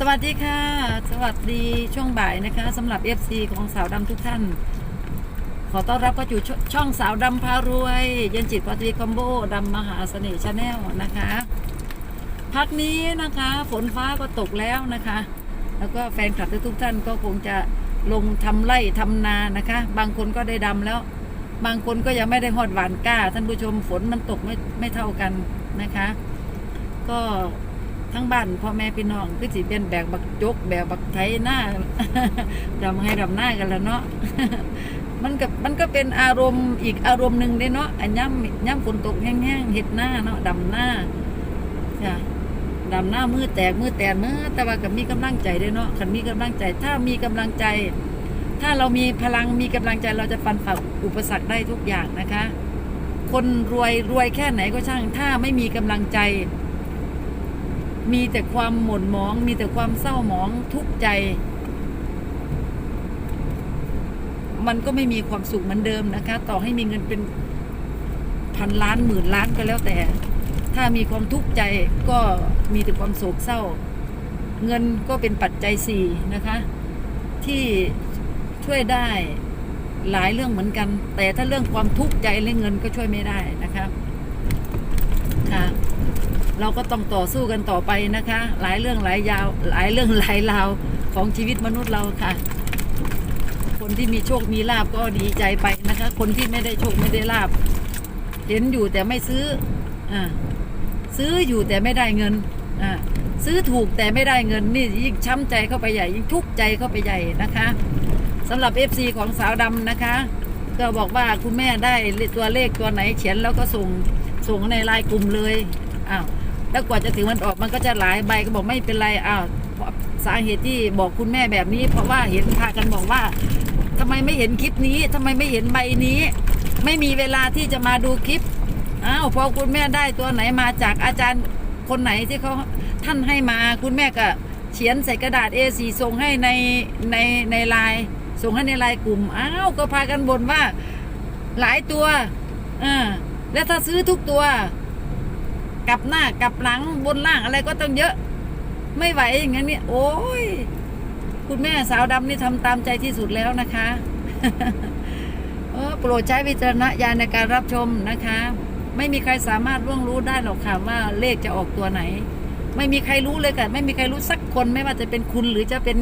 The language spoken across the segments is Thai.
สวัสดีค่ะ สวัสดีช่วงบ่ายนะคะสำหรับ FC ของสาวดำทุกท่าน ขอต้อนรับเข้าสู่ช่องสาวดำพารวย เย็นจิตวัตรีคอมโบดำมหาเสน่ห์ชาแนลนะคะ พักนี้นะคะฝนฟ้าก็ตกแล้วนะคะ แล้วก็แฟนคลับทุกท่านก็คงจะลงทำไร่ทำนานะคะ บางคนก็ได้ดำแล้ว บางคนก็ยังไม่ได้หอดหวานกล้า ท่านผู้ชมฝนมันตกไม่ไม่เท่ากันนะคะ ก็ ทั้งบ้านพ่อแม่พี่น้องคือสิเป็นแบกบักจกแบกบักไถหน้าดำให้ดำหน้ากันแล้วเนาะมันก็มันก็เป็นอารมณ์อีกอารมณ์หนึ่งเด้เนาะอันย่ำย่ำฝนตกแห้งๆเห็ดหน้าเนาะดำหน้าจ้ะดำหน้ามือแตกมือแตนมือแต่ว่าก็มีกำลังใจเด้เนาะคันมีกำลังใจ ถ้ามีกำลังใจ ถ้าเรามีพลังมีกำลังใจเราจะฟันฝ่าอุปสรรคได้ทุกอย่างนะคะ คนรวยรวยแค่ไหนก็ช่าง ถ้าไม่มีกำลังใจ มีแต่ความหม่นหมอง มีแต่ความเศร้าหมองทุกข์ใจ มันก็ไม่มีความสุขเหมือนเดิมนะคะ ต่อให้มีเงินเป็นพันล้านหมื่นล้านก็แล้วแต่ ถ้ามีความทุกข์ใจก็มีแต่ความโศกเศร้า เงินก็เป็นปัจจัยสี่นะคะ ที่ช่วยได้หลายเรื่องเหมือนกัน แต่ถ้าเรื่องความทุกข์ใจและเงินก็ช่วยไม่ได้นะคะค่ะ เราก็ต้องต่อสู้กันต่อไปนะคะ หลายเรื่องหลายยาว หลายเรื่องหลายราวของชีวิตมนุษย์เราค่ะ คนที่มีโชคมีลาบก็ดีใจไปนะคะ คนที่ไม่ได้โชคไม่ได้ลาบ เห็นอยู่แต่ไม่ซื้ออ่าซื้ออยู่แต่ไม่ได้เงินอ่าซื้อถูกแต่ไม่ได้เงินนี่ยิ่งช้ำใจเข้าไปใหญ่ยิ่งทุกข์ใจเข้าไปใหญ่นะคะสำหรับ FC ของสาวดำนะคะ ก็บอกว่าคุณแม่ได้ตัวเลขตัวไหนเขียนแล้วก็ส่งส่งในไลน์กลุ่มเลยอ้าว แล้วกว่าจะถึงมันออกมันก็จะหลายใบก็บอกไม่เป็นไรอ้าวสาเหตุที่บอกคุณแม่แบบนี้ เพราะว่าเห็นพากันบอกว่าทำไมไม่เห็นคลิปนี้ทำไมไม่เห็นใบนี้ ไม่มีเวลาที่จะมาดูคลิปอ้าวพอคุณแม่ได้ตัวไหนมาจากอาจารย์คนไหนที่เขาท่านให้มาคุณแม่ก็เขียนใส่กระดาษ A4 ส่งให้ในในในไลน์ส่งให้ในไลน์กลุ่มอ้าวก็พากันบ่นว่าหลายตัวอ่าแล้วถ้าซื้อทุกตัว กลับหน้ากลับหลังบนล่างอะไรก็ต้องเยอะ ไม่ไหวอย่างนั้นเนี่ย โอ้ย คุณแม่สาวดำนี่ทำตามใจที่สุดแล้วนะคะเออโปรดใช้วิจารณญาณในการรับชมนะคะ ไม่มีใครสามารถล่วงรู้ได้หรอกค่ะว่าเลขจะออกตัวไหน ไม่มีใครรู้เลยค่ะไม่มีใครรู้สักคนไม่ว่าจะเป็นคุณหรือจะเป็น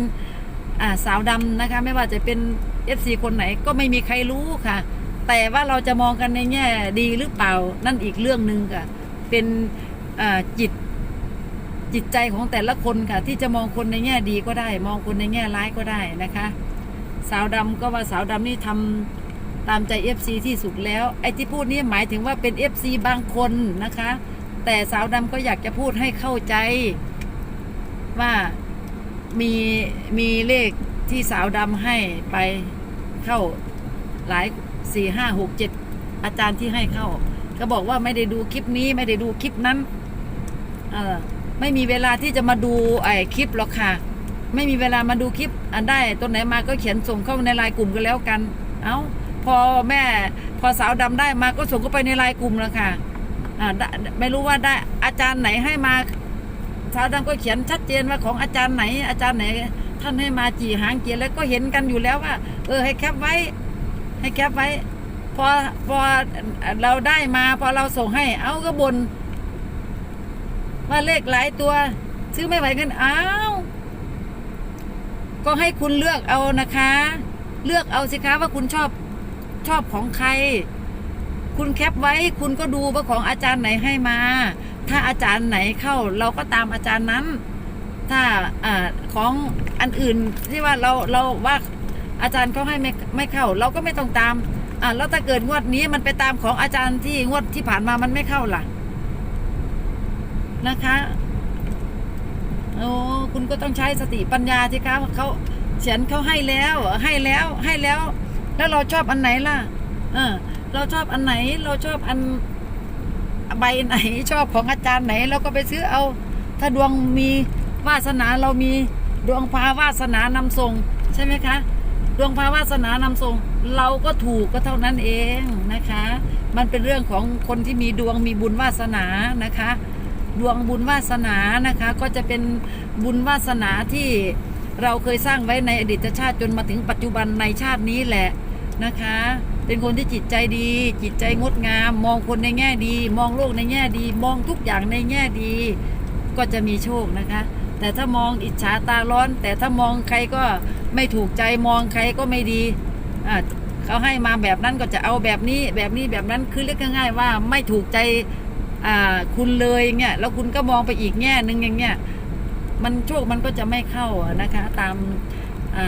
สาวดำนะคะ ไม่ว่าจะเป็น FC คนไหนก็ไม่มีใครรู้ค่ะ แต่ว่าเราจะมองกันในแง่ดีหรือเปล่านั่นอีกเรื่องหนึ่งค่ะ เป็นจิตจิตใจของแต่ละคนค่ะ ที่จะมองคนในแง่ดีก็ได้ มองคนในแง่ร้ายก็ได้นะคะ สาวดำก็ว่าสาวดำนี่ทำตามใจ FC ที่สุดแล้ว ไอ้ที่พูดนี่หมายถึงว่าเป็น FC บางคนนะคะ แต่สาวดำก็อยากจะพูดให้เข้าใจ ว่ามีมีเลขที่สาวดำให้ไปเข้าหลายสี่ห้าหกเจ็ดอาจารย์ที่ให้เข้า ก็บอกว่าไม่ได้ดูคลิปนี้ไม่ได้ดูคลิปนั้น เออไม่มีเวลาที่จะมาดูไอ้คลิปหรอกค่ะ ไม่มีเวลามาดูคลิป อันได้ต้นไหนมาก็เขียนส่งเข้าในไลน์กลุ่มกันแล้วกัน เอา้าพอแม่พอสาวดำได้มาก็ส่งเข้าไปในไลน์กลุ่มแล้วค่ะอ่าได้ไม่รู้ว่าได้อาจารย์ไหนให้มาสาวดำก็เขียนชัดเจนว่าของอาจารย์ไหน อาจารย์ไหน ท่านให้มาจีหางเกียร์แล้วก็เห็นกันอยู่แล้วว่า เออให้แคปไว้ ให้แคปไว้ พอพอเราได้มาพอเราส่งให้ เอาก็บนว่าเลขหลายตัว ซื้อไม่ไหวกันอ้าวก็ให้คุณเลือกเอานะคะ เลือกเอาสิคะว่าคุณชอบชอบของใคร คุณแคปไว้คุณก็ดูว่าของอาจารย์ไหนให้มา ถ้าอาจารย์ไหนเข้า เราก็ตามอาจารย์นั้น ถ้าอาของอันอื่นที่ว่าเราเราว่าอาจารย์เขาให้ไม่ไม่เข้า เราก็ไม่ต้องตาม อ่าแล้วถ้าเกิดงวดนี้มันไปตามของอาจารย์ที่งวดที่ผ่านมามันไม่เข้าล่ะ นะคะโอ้คุณก็ต้องใช้สติปัญญาสิคะเขาเขียนเขาให้แล้วให้แล้วให้แล้ว แล้วเราชอบอันไหนล่ะ เออ เราชอบอันไหน เราชอบอันใบไหน ชอบของอาจารย์ไหน เราก็ไปซื้อเอา ถ้าดวงมีวาสนาเรามีดวงพาวาสนานำส่งใช่ไหมคะ ดวงพาวาสนานำส่ง เราก็ถูกก็เท่านั้นเองนะคะ มันเป็นเรื่องของคนที่มีดวงมีบุญวาสนานะคะ ดวงบุญวาสนานะคะ ก็จะเป็นบุญวาสนาที่เราเคยสร้างไว้ในอดีตชาติจนมาถึงปัจจุบันในชาตินี้แหละนะคะ เป็นคนที่จิตใจดี จิตใจงดงาม มองคนในแง่ดี มองโลกในแง่ดี มองทุกอย่างในแง่ดี ก็จะมีโชคนะคะ แต่ถ้ามองอิจฉาตาร้อน แต่ถ้ามองใครก็ไม่ถูกใจมองใครก็ไม่ดี เขาให้มาแบบนั้นก็จะเอาแบบนี้แบบนี้แบบนั้นคือเรียกง่ายๆว่าไม่ถูกใจคุณเลยเงี้ยแล้วคุณก็มองไปอีกแง่หนึ่งอย่างเงี้ยมันโชคมันก็จะไม่เข้านะคะ ตามา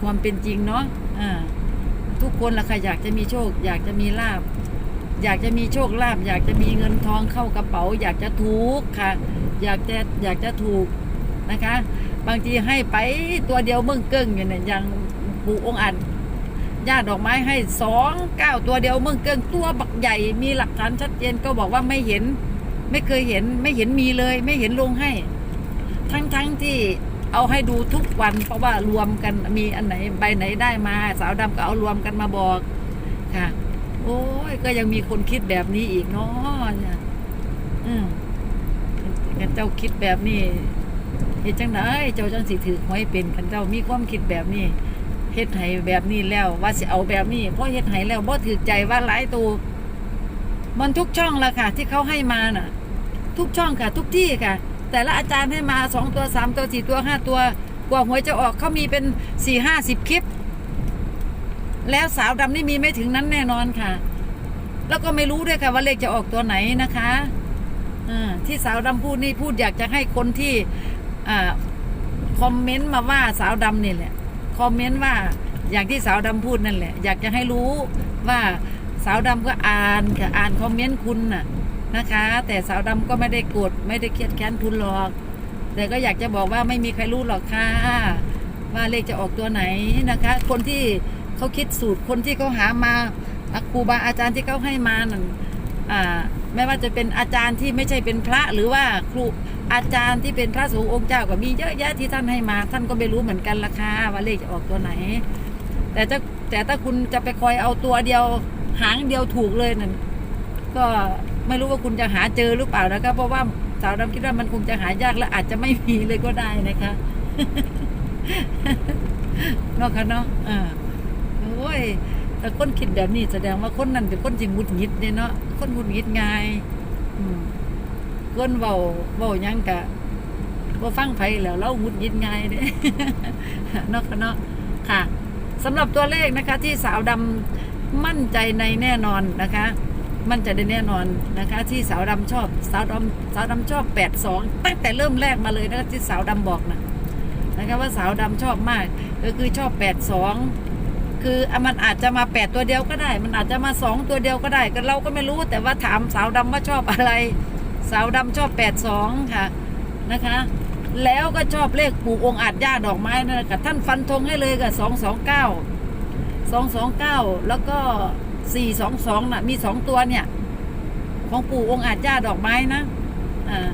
ความเป็นจริงเนาะทุกคนละค่ะอยากจะมีโชค อยากจะมีลาบ อยากจะมีโชคลาภอยากจะมีเงินทองเข้ากระเป๋า อยากจะถูกค่ะ อยากจะอยากจะถูกนะคะ บางทีให้ไปตัวเดียวมึงเกิ้งอย่างเนี่ยอย่างปู่องค์อัน ญาติดอกไม้ให้สองเก้าตัวเดียวเมึงเกิงตัวบักใหญ่มีหลักฐานชัดเจนก็บอกว่าไม่เห็น ไม่เคยเห็นไม่เห็นมีเลย ไม่เห็นลงให้ ทั้งทั้งที่เอาให้ดูทุกวันเพราะว่ารวมกันมีอันไหนใบไหนได้มา สาวดำก็เอารวมกันมาบอกค่ะ โอ้ยก็ยังมีคนคิดแบบนี้อีกเนาะเนี่ยอืมกันเจ้าคิดแบบนี้เฮ็ดจังไดเจ้าจังสิถือหวยเป็นกันเจ้ามีความคิดแบบนี้ เฮ็ดให้แบบนี้แล้ว ว่าสิเอาแบบนี้เพราะเฮ็ดให้แล้วบ่ถือใจว่าหลายตัวมันทุกช่องละค่ะ ที่เขาให้มาน่ะ ทุกช่องค่ะ ทุกที่ค่ะ แต่ละอาจารย์ให้มาสองตัวสามตัวสี่ตัวห้าตัว กว่าหวยจะออกเขามีเป็นสี่ห้าสิบคลิป แล้วสาวดำนี่มีไม่ถึงนั้นแน่นอนค่ะ แล้วก็ไม่รู้ด้วยค่ะว่าเลขจะออกตัวไหนนะคะอ่าที่สาวดำพูดนี่พูดอยากจะให้คนที่อคอมเมนต์มาว่าสาวดำนี่แหละ คอมเมนต์ว่าอย่างที่สาวดำพูดนั่นแหละ อยากจะให้รู้ว่าสาวดำก็อ่านค่ะอ่านคอมเมนต์คุณน่ะนะคะ แต่สาวดำก็ไม่ได้โกรธไม่ได้เครียดแค้นคุณหรอก แต่ก็อยากจะบอกว่าไม่มีใครรู้หรอกค่ะว่าเลขจะออกตัวไหนนะคะ คนที่เขาคิดสูตรคนที่เขาหามาอะครูบาอาจารย์ที่เขาให้มานั่น ไม่ว่าจะเป็นอาจารย์ที่ไม่ใช่เป็นพระหรือว่าครูอาจารย์ที่เป็นพระสงฆ์องค์เจ้าก็มีเยอะแยะที่ท่านให้มา ท่านก็ไม่รู้เหมือนกันราคาว่าเลขจะออกตัวไหน แต่ถ้าแต่ถ้าคุณจะไปคอยเอาตัวเดียวหางเดียวถูกเลยนั่นก็ไม่รู้ว่าคุณจะหาเจอหรือเปล่านะคะเพราะว่าสาวดำคิดว่ามันคงจะหายากและอาจจะไม่มีเลยก็ได้นะคะนอกคะเนาะอ่าโอ้ย แต่คนคิดแบบนี้แสดงว่าคนนั้นเป็นคนจิงมุดงิดเนี่ยเนาะคนหงุดงิดง่ายคนเบาเบายังกะว่าฟังไผแล้วเราหงุดงิดง่ายเด้เนาะคะเนาะค่ะสำหรับตัวเลขนะคะ ที่สาวดำมั่นใจในแน่นอนนะคะ มั่นใจในแน่นอนนะคะ ที่สาวดำชอบ สาวดำสาวดำชอบแปดสองตั้งแต่เริ่มแรกมาเลยนะที่สาวดำบอกนะนะคะว่าสาวดำชอบมากก็คือชอบแปดสอง คือมันอาจจะมาแปดตัวเดียวก็ได้ มันอาจจะมาสองตัวเดียวก็ได้ก็เราก็ไม่รู้แต่ว่าถามสาวดำว่าชอบอะไร สาวดำชอบแปดสองค่ะนะคะ แล้วก็ชอบเลขปลูกองค์อาจย่าดอกไม้นะคะท่านฟันธงให้เลยกับสองสองเก้าสองสองเก้าแล้วก็สี่สองสองน่ะมีสองตัวเนี่ย ของปู่องค์อาจย่าดอกไม้นะอ่า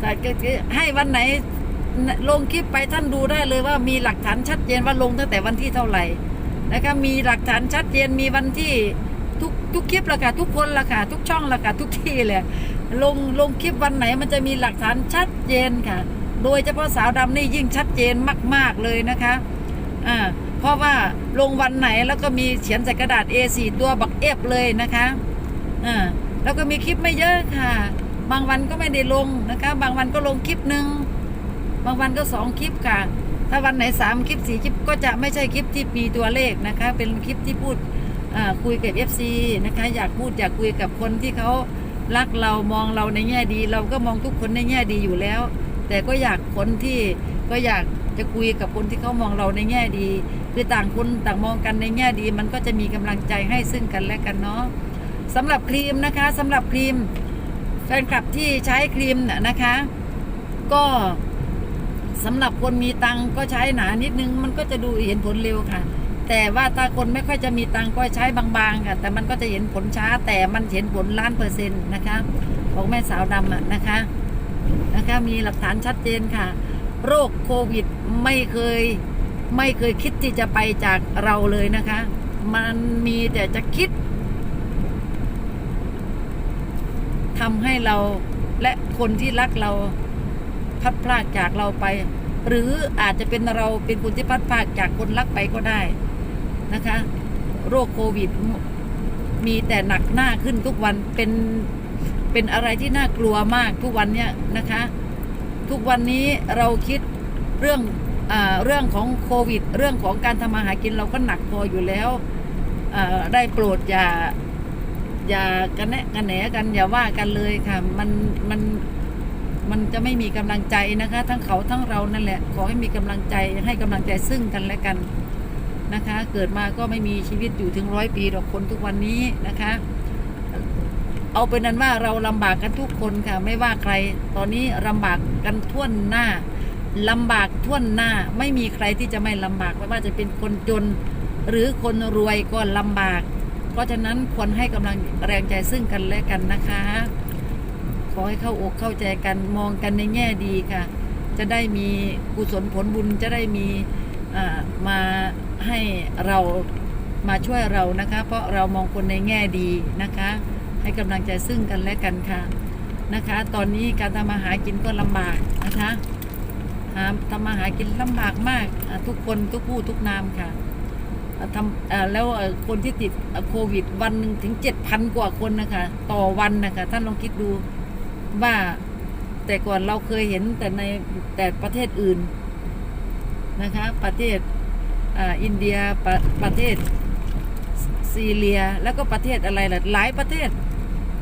แต่ให้วันไหนลงคลิปไปท่านดูได้เลยว่ามีหลักฐานชัดเจนว่าลงตั้งแต่วันที่เท่าไหร่ นะคะมีหลักฐานชัดเจนมีวันที่ทุกทุกคลิปละค่ะทุกคนละค่ะทุกช่องละค่ะทุกที่เลยลงลงคลิปวันไหนมันจะมีหลักฐานชัดเจนค่ะ โดยเฉพาะสาวดำนี่ยิ่งชัดเจนมาก ๆเลยนะคะอ่าเพราะว่าลงวันไหนแล้วก็มีเขียนใส่กระดาษ A4 ตัวบักเอฟเลยนะคะอ่าแล้วก็มีคลิปไม่เยอะค่ะ บางวันก็ไม่ได้ลงนะคะ บางวันก็ลงคลิปหนึ่งบางวันก็สองคลิปค่ะ ถ้าวันไหนสามคลิปสี่คลิปก็จะไม่ใช่คลิปที่มีตัวเลขนะคะ เป็นคลิปที่พูดคุยกับ FC นะคะ อยากพูดอยากคุยกับคนที่เขารักเรามองเราในแง่ดี เราก็มองทุกคนในแง่ดีอยู่แล้ว แต่ก็อยากคนที่ก็อยากจะคุยกับคนที่เขามองเราในแง่ดี คือต่างคนต่างมองกันในแง่ดี มันก็จะมีกำลังใจให้ซึ่งกันและกันเนาะสำหรับครีมนะคะสำหรับครีมแฟนคลับที่ใช้ครีมนะคะ ก็ สำหรับคนมีตังก็ใช้หนานิดนึงมันก็จะดูเห็นผลเร็วค่ะ แต่ว่าถ้าคนไม่ค่อยจะมีตังก็ใช้บางๆค่ะ แต่มันก็จะเห็นผลช้าแต่มันเห็นผลล้านเปอร์เซ็นต์นะคะของแม่สาวดำอะนะคะนะคะมีหลักฐานชัดเจนค่ะ โรคโควิดไม่เคยไม่เคยคิดที่จะไปจากเราเลยนะคะ มันมีแต่จะคิดทำให้เราและคนที่รักเรา พัดพลากจากเราไป หรืออาจจะเป็นเราเป็นคนที่พัดพลากจากคนรักไปก็ได้นะคะ โรคโควิด มีแต่หนักหน้าขึ้นทุกวันเป็นเป็นอะไรที่น่ากลัวมากทุกวันเนี้ยนะคะ ทุกวันนี้เราคิดเรื่องอาเรื่องของโควิด เรื่องของการทำมาหากินเราก็หนักพออยู่แล้วอ่าได้โปรดอย่าอย่ากันแนะกันแหนกันอย่าว่ากันเลยค่ะ มันมัน มันจะไม่มีกำลังใจนะคะ ทั้งเขาทั้งเรานั่นแหละ ขอให้มีกำลังใจให้กำลังใจซึ่งกันและกันนะคะ เกิดมาก็ไม่มีชีวิตอยู่ถึงร้อยปีดอกคนทุกวันนี้นะคะ เอาเป็นนั้นว่าเราลำบากกันทุกคนค่ะ ไม่ว่าใคร ตอนนี้ลำบากกันท่วนหน้าลำบากท่วนหน้า ไม่มีใครที่จะไม่ลำบากไม่ว่าจะเป็นคนจน หรือคนรวยก็ลำบาก เพราะฉะนั้นควรให้กำลังแรงใจซึ่งกันและกันนะคะ ขอให้เข้าอกเข้าใจกันมองกันในแง่ดีค่ะ จะได้มีกุศลผลบุญจะได้มีมาให้เรามาช่วยเรานะคะ เพราะเรามองคนในแง่ดีนะคะ ให้กำลังใจซึ่งกันและกันค่ะนะคะ ตอนนี้การทำมาหากินก็ลำบากนะคะหาทำมาหากินลำบากมากทุกคนทุกผู้ทุกนามค่ะทำแล้วคนที่ติดโควิดวันหนึ่งถึงเจ็ดพันกว่าคนนะคะ ต่อวันนะคะท่านลองคิดดู ว่าแต่ก่อนเราเคยเห็นแต่ในแต่ประเทศอื่นนะคะ ประเทศออินเดียประประเทศซีเรีย แล้วก็ประเทศอะไรล่ะหลายประเทศ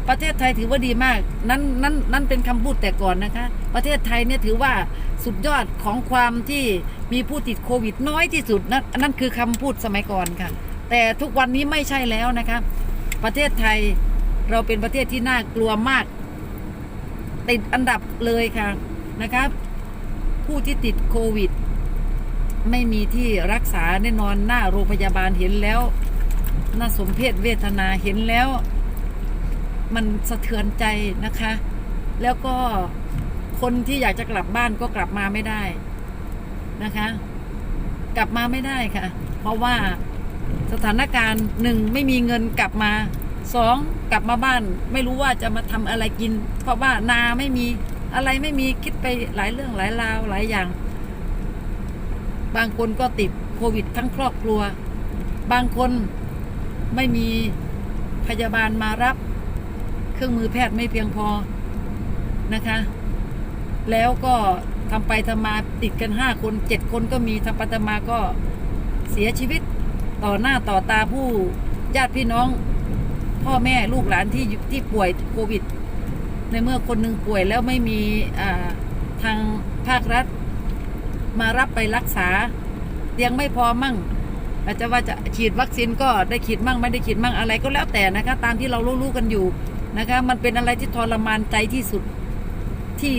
ประเทศไทยถือว่าดีมาก นั่นนั่นนั่นเป็นคำพูดแต่ก่อนนะคะ ประเทศไทยเนี่ยถือว่าสุดยอดของความที่มีผู้ติดโควิดน้อยที่สุดนั่นนั่นคือคำพูดสมัยก่อนค่ะ แต่ทุกวันนี้ไม่ใช่แล้วนะคะ ประเทศไทยเราเป็นประเทศที่น่ากลัวมาก ติดอันดับเลยค่ะนะครับ ผู้ที่ติดโควิด ไม่มีที่รักษาแน่นอนหน้าโรงพยาบาลเห็นแล้วน่าสมเพชเวทนาเห็นแล้ว มันสะเทือนใจนะคะ แล้วก็คนที่อยากจะกลับบ้านก็กลับมาไม่ได้นะคะ กลับมาไม่ได้ค่ะ เพราะว่าสถานการณ์หนึ่งไม่มีเงินกลับมา สองกลับมาบ้าน ไม่รู้ว่าจะมาทำอะไรกิน เพราะว่านาไม่มีอะไรไม่มีคิดไปหลายเรื่องหลายราวหลายอย่าง บางคนก็ติดโควิดทั้งครอบครัว บางคนไม่มีพยาบาลมารับ เครื่องมือแพทย์ไม่เพียงพอนะคะ แล้วก็ทำไปทำมาติดกันห้าคนเจ็ดคนก็มีทำไปทำมาก็เสียชีวิตต่อหน้าต่อตาผู้ญาติพี่น้อง พ่อแม่ลูกหลานที่ที่ป่วยโควิด ในเมื่อคนหนึ่งป่วยแล้วไม่มีทางภาครัฐ มารับไปรักษาเตียงไม่พอมั่งอาจจะว่าจะฉีดวัคซีนก็ได้ฉีดมั่งไม่ได้ฉีดมั่งอะไรก็แล้วแต่นะคะ ตามที่เรารู้ๆกันอยู่นะคะ มันเป็นอะไรที่ทรมานใจที่สุดที่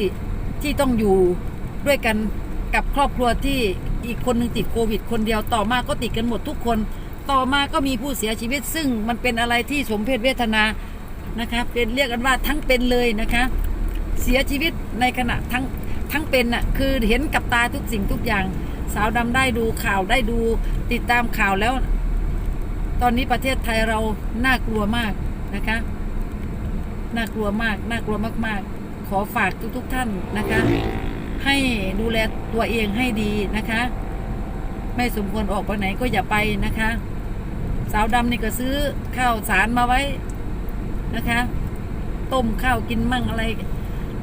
ที่ต้องอยู่ด้วยกันกับครอบครัวที่อีกคนหนึ่งติดโควิด คนเดียวต่อมาก็ติดกันหมดทุกคน ต่อมาก็มีผู้เสียชีวิต ซึ่งมันเป็นอะไรที่สมเพศเวทนานะคะเป็นเรียกกันว่าทั้งเป็นเลยนะคะ เสียชีวิตในขณะทั้งทั้งเป็นน่ะคือเห็นกับตาทุกสิ่งทุกอย่าง สาวดำได้ดูข่าวได้ดูติดตามข่าวแล้ว ตอนนี้ประเทศไทยเราน่ากลัวมากนะคะน่ากลัวมากน่ากลัวมาก ๆ ขอฝากทุก ๆ ท่านนะคะ ให้ดูแลตัวเองให้ดีนะคะ ไม่สมควรออกไปไหนก็อย่าไปนะคะ สาวดำนี่ก็ซื้อข้าวสารมาไว้นะคะ ต้มข้าวกินมั่งอะไร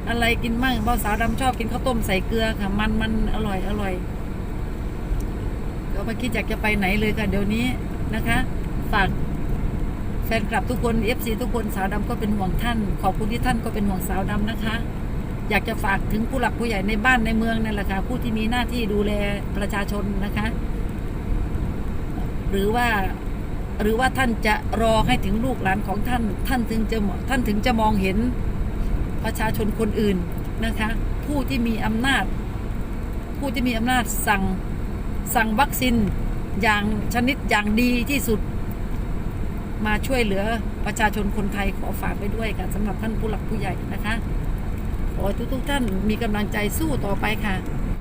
อะไรกินมั่งเพราะสาวดำชอบกินข้าวต้มใส่เกลือค่ะ มันมันอร่อยอร่อยก็ไม่คิดอยากจะไปไหนเลยค่ะ เดี๋ยวนี้นะคะ ฝากแฟนคลับทุกคน FC ทุกคนสาวดำก็เป็นห่วงท่าน ขอบคุณที่ท่านก็เป็นห่วงสาวดำนะคะอยากจะฝากถึงผู้หลักผู้ใหญ่ในบ้านในเมืองนั่นแหละค่ะผู้ที่มีหน้าที่ดูแลประชาชนนะคะ หรือว่า หรือว่าท่านจะรอให้ถึงลูกหลานของท่าน ท่านถึงจะมท่านถึงจะมองเห็นประชาชนคนอื่นนะคะ ผู้ที่มีอำนาจ ผู้ที่มีอำนาจสั่งสั่งวัคซีนอย่างชนิดอย่างดีที่สุด มาช่วยเหลือประชาชนคนไทยขอฝากไปด้วยค่ะสำหรับท่านผู้หลักผู้ใหญ่นะคะขอให้ทุกๆท่านมีกำลังใจสู้ต่อไปค่ะ